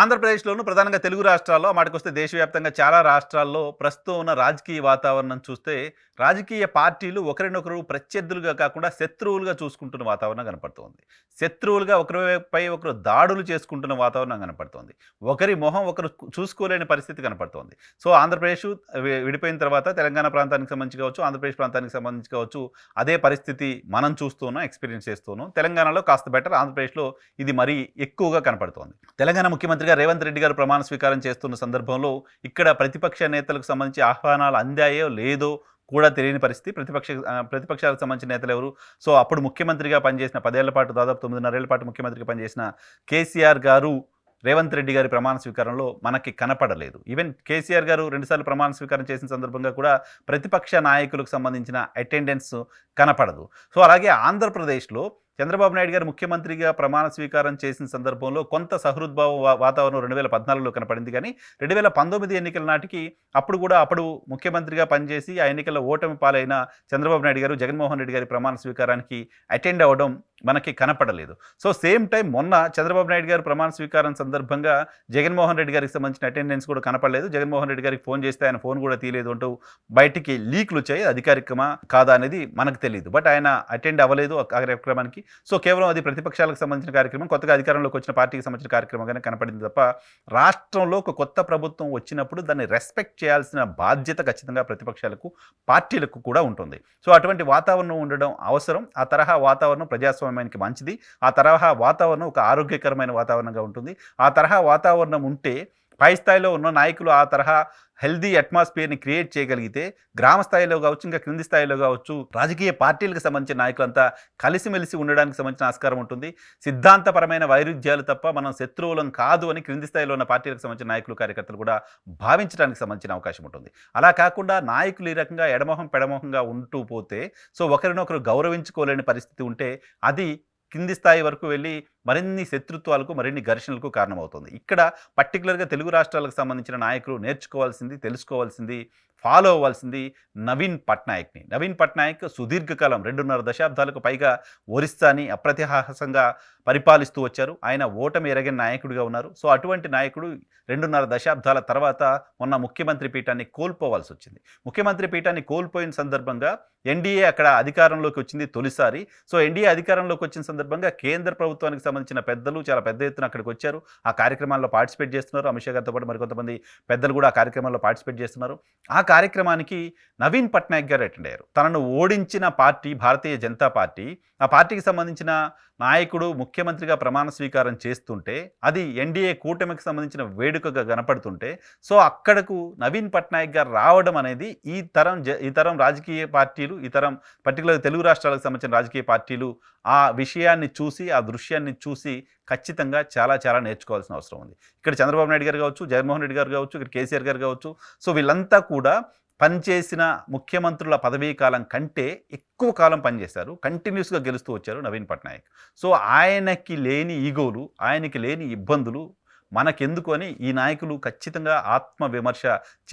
ఆంధ్రప్రదేశ్లోను ప్రధానంగా తెలుగు రాష్ట్రాల్లో మాటకొస్తే దేశవ్యాప్తంగా చాలా రాష్ట్రాల్లో ప్రస్తుతం ఉన్న రాజకీయ వాతావరణం చూస్తే రాజకీయ పార్టీలు ఒకరినొకరు ప్రత్యర్థులుగా కాకుండా శత్రువులుగా చూసుకుంటున్న వాతావరణం కనపడుతోంది. శత్రువులుగా ఒకరిపై ఒకరు దాడులు చేసుకుంటున్న వాతావరణం కనపడుతోంది. ఒకరి మొహం ఒకరు చూసుకోలేని పరిస్థితి కనపడుతోంది. సో ఆంధ్రప్రదేశ్ విడిపోయిన తర్వాత తెలంగాణ ప్రాంతానికి సంబంధించి కావచ్చు ఆంధ్రప్రదేశ్ ప్రాంతానికి సంబంధించి కావచ్చు అదే పరిస్థితి మనం చూస్తున్నాం ఎక్స్పీరియన్స్ చేస్తున్నాం తెలంగాణలో కాస్త బెటర్ ఆంధ్రప్రదేశ్లో ఇది మరీ ఎక్కువగా కనపడుతోంది. తెలంగాణ ముఖ్యమంత్రి ముఖ్యమంత్రిగా రేవంత్ రెడ్డి గారు ప్రమాణ స్వీకారం చేస్తున్న సందర్భంలో ఇక్కడ ప్రతిపక్ష నేతలకు సంబంధించి ఆహ్వానాలు అందాయో లేదో కూడా తెలియని పరిస్థితి. ప్రతిపక్ష ప్రతిపక్షాలకు సంబంధించిన నేతలు ఎవరు? సో అప్పుడు ముఖ్యమంత్రిగా పనిచేసిన పదేళ్ళ పాటు దాదాపు తొమ్మిదిన్నరేళ్ళ పాటు ముఖ్యమంత్రిగా పనిచేసిన కేసీఆర్ గారు రేవంత్ రెడ్డి గారి ప్రమాణ స్వీకారంలో మనకి కనపడలేదు. ఈవెన్ కేసీఆర్ గారు రెండుసార్లు ప్రమాణ స్వీకారం చేసిన సందర్భంగా కూడా ప్రతిపక్ష నాయకులకు సంబంధించిన అటెండెన్స్ కనపడదు. సో అలాగే ఆంధ్రప్రదేశ్లో చంద్రబాబు నాయుడు గారు ముఖ్యమంత్రిగా ప్రమాణ స్వీకారం చేసిన సందర్భంలో కొంత సహృద్భావ వాతావరణం రెండు వేల పద్నాలుగులో కనపడింది. కానీ రెండు వేల పంతొమ్మిది ఎన్నికల నాటికి అప్పుడు కూడా అప్పుడు ముఖ్యమంత్రిగా పనిచేసి ఆ ఎన్నికల్లో ఓటమి పాలైన చంద్రబాబు నాయుడు గారు జగన్మోహన్ రెడ్డి గారి ప్రమాణ స్వీకారానికి అటెండ్ అవ్వడం మనకి కనపడలేదు. సో సేమ్ టైం మొన్న చంద్రబాబు నాయుడు గారు ప్రమాణ స్వీకారం సందర్భంగా జగన్మోహన్ రెడ్డి గారికి సంబంధించిన అటెండెన్స్ కూడా కనపడలేదు. జగన్మోహన్ రెడ్డి గారికి ఫోన్ చేస్తే ఆయన ఫోన్ కూడా తీయలేదు అంటూ బయటికి లీక్లు వచ్చాయి. అధికారికమా కాదా అనేది మనకు తెలియదు బట్ ఆయన అటెండ్ అవ్వలేదు ఆ కార్యక్రమానికి. సో కేవలం అది ప్రతిపక్షాలకు సంబంధించిన కార్యక్రమం కొత్తగా అధికారంలోకి వచ్చిన పార్టీకి సంబంధించిన కార్యక్రమంగానే కనపడింది తప్ప రాష్ట్రంలో ఒక కొత్త ప్రభుత్వం వచ్చినప్పుడు దాన్ని రెస్పెక్ట్ చేయాల్సిన బాధ్యత ఖచ్చితంగా ప్రతిపక్షాలకు పార్టీలకు కూడా ఉంటుంది. సో అటువంటి వాతావరణం ఉండడం అవసరం. ఆ తరహా వాతావరణం ప్రజాస్వామ్యానికి మంచిది. ఆ తరహా వాతావరణం ఒక ఆరోగ్యకరమైన వాతావరణంగా ఉంటుంది. ఆ తరహా వాతావరణం ఉంటే పై స్థాయిలో ఉన్న నాయకులు ఆ తరహా హెల్దీ అట్మాస్ఫియర్ని క్రియేట్ చేయగలిగితే గ్రామ స్థాయిలో కావచ్చు ఇంకా క్రింది స్థాయిలో కావచ్చు రాజకీయ పార్టీలకు సంబంధించిన నాయకులంతా కలిసిమెలిసి ఉండడానికి సంబంధించిన ఆస్కారం ఉంటుంది. సిద్ధాంతపరమైన వైరుధ్యాలు తప్ప మనం శత్రువులం కాదు అని క్రింది స్థాయిలో ఉన్న పార్టీలకు సంబంధించిన నాయకులు కార్యకర్తలు కూడా భావించడానికి సంబంధించిన అవకాశం ఉంటుంది. అలా కాకుండా నాయకులు ఈ రకంగా ఎడమొహం పెడమొహంగా ఉంటూ పోతే సో ఒకరినొకరు గౌరవించుకోలేని పరిస్థితి ఉంటే అది కింది స్థాయి వరకు వెళ్ళి మరిన్ని శత్రుత్వాలకు మరిన్ని ఘర్షణలకు కారణమవుతుంది. ఇక్కడ పర్టికులర్గా తెలుగు రాష్ట్రాలకు సంబంధించిన నాయకులు నేర్చుకోవాల్సింది తెలుసుకోవాల్సింది ఫాలో అవ్వాల్సింది నవీన్ పట్నాయక్ని. నవీన్ పట్నాయక్ సుదీర్ఘకాలం రెండున్నర దశాబ్దాలకు పైగా ఒరిస్సాని అప్రతిహాసంగా పరిపాలిస్తూ వచ్చారు. ఆయన ఓటమి ఎరగిన నాయకుడిగా ఉన్నారు. సో అటువంటి నాయకుడు రెండున్నర దశాబ్దాల తర్వాత మొన్న ముఖ్యమంత్రి పీఠాన్ని కోల్పోవాల్సి వచ్చింది. ముఖ్యమంత్రి పీఠాన్ని కోల్పోయిన సందర్భంగా ఎన్డీఏ అక్కడ అధికారంలోకి వచ్చింది తొలిసారి. సో ఎన్డీఏ అధికారంలోకి వచ్చిన సందర్భంగా కేంద్ర ప్రభుత్వానికి సంబంధించిన పెద్దలు చాలా పెద్ద ఎత్తున అక్కడికి వచ్చారు. ఆ కార్యక్రమాల్లో పార్టిసిపేట్ చేస్తున్నారు. అమిత్ షా గారితో పాటు మరికొంతమంది పెద్దలు కూడా ఆ కార్యక్రమాల్లో పార్టిసిపేట్ చేస్తున్నారు. ఆ కార్యక్రమానికి నవీన్ పట్నాయక్ గారు అటెండ్ అయ్యారు. తనను ఓడించిన పార్టీ భారతీయ జనతా పార్టీ. ఆ పార్టీకి సంబంధించిన నాయకుడు ముఖ్యమంత్రిగా ప్రమాణ స్వీకారం చేస్తుంటే అది ఎన్డీఏ కూటమికి సంబంధించిన వేడుకగా కనపడుతుంటే సో అక్కడకు నవీన్ పట్నాయక్ గారు రావడం అనేది ఈ తరం జ ఈ తరం రాజకీయ పార్టీలు ఈ తరం పర్టికులర్ తెలుగు రాష్ట్రాలకు సంబంధించిన రాజకీయ పార్టీలు ఆ విషయాన్ని చూసి ఆ దృశ్యాన్ని చూసి ఖచ్చితంగా చాలా చాలా నేర్చుకోవాల్సిన అవసరం ఉంది. ఇక్కడ చంద్రబాబు నాయుడు గారు కావచ్చు జగన్మోహన్ రెడ్డి గారు కావచ్చు ఇక్కడ కేసీఆర్ గారు కావచ్చు సో వీళ్ళంతా కూడా పనిచేసిన ముఖ్యమంత్రుల పదవీ కాలం కంటే ఎక్కువ కాలం పనిచేశారు. కంటిన్యూస్గా గెలుస్తూ వచ్చారు నవీన్ పట్నాయక్. సో ఆయనకి లేని ఈగోలు ఆయనకి లేని ఇబ్బందులు మనకెందుకు అని ఈ నాయకులు ఖచ్చితంగా ఆత్మ విమర్శ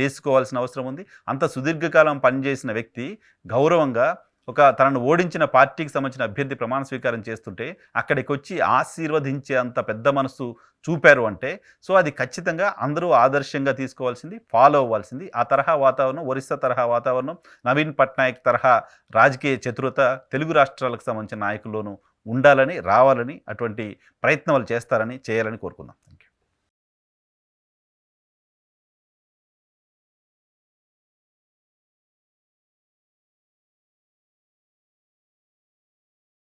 చేసుకోవాల్సిన అవసరం ఉంది. అంత సుదీర్ఘకాలం పనిచేసిన వ్యక్తి గౌరవంగా ఒక తనను ఓడించిన పార్టీకి సంబంధించిన అభ్యర్థి ప్రమాణ స్వీకారం చేస్తుంటే అక్కడికి వచ్చి ఆశీర్వదించే అంత పెద్ద మనసు చూపారు అంటే సో అది ఖచ్చితంగా అందరూ ఆదర్శంగా తీసుకోవాల్సింది ఫాలో అవ్వాల్సింది. ఆ తరహా వాతావరణం ఒరిస్సా తరహా వాతావరణం నవీన్ పట్నాయక్ తరహా రాజకీయ చతురత తెలుగు రాష్ట్రాలకు సంబంధించిన నాయకుల్లోనూ ఉండాలని రావాలని అటువంటి ప్రయత్నాలు చేస్తారని చేయాలని కోరుకుందాం.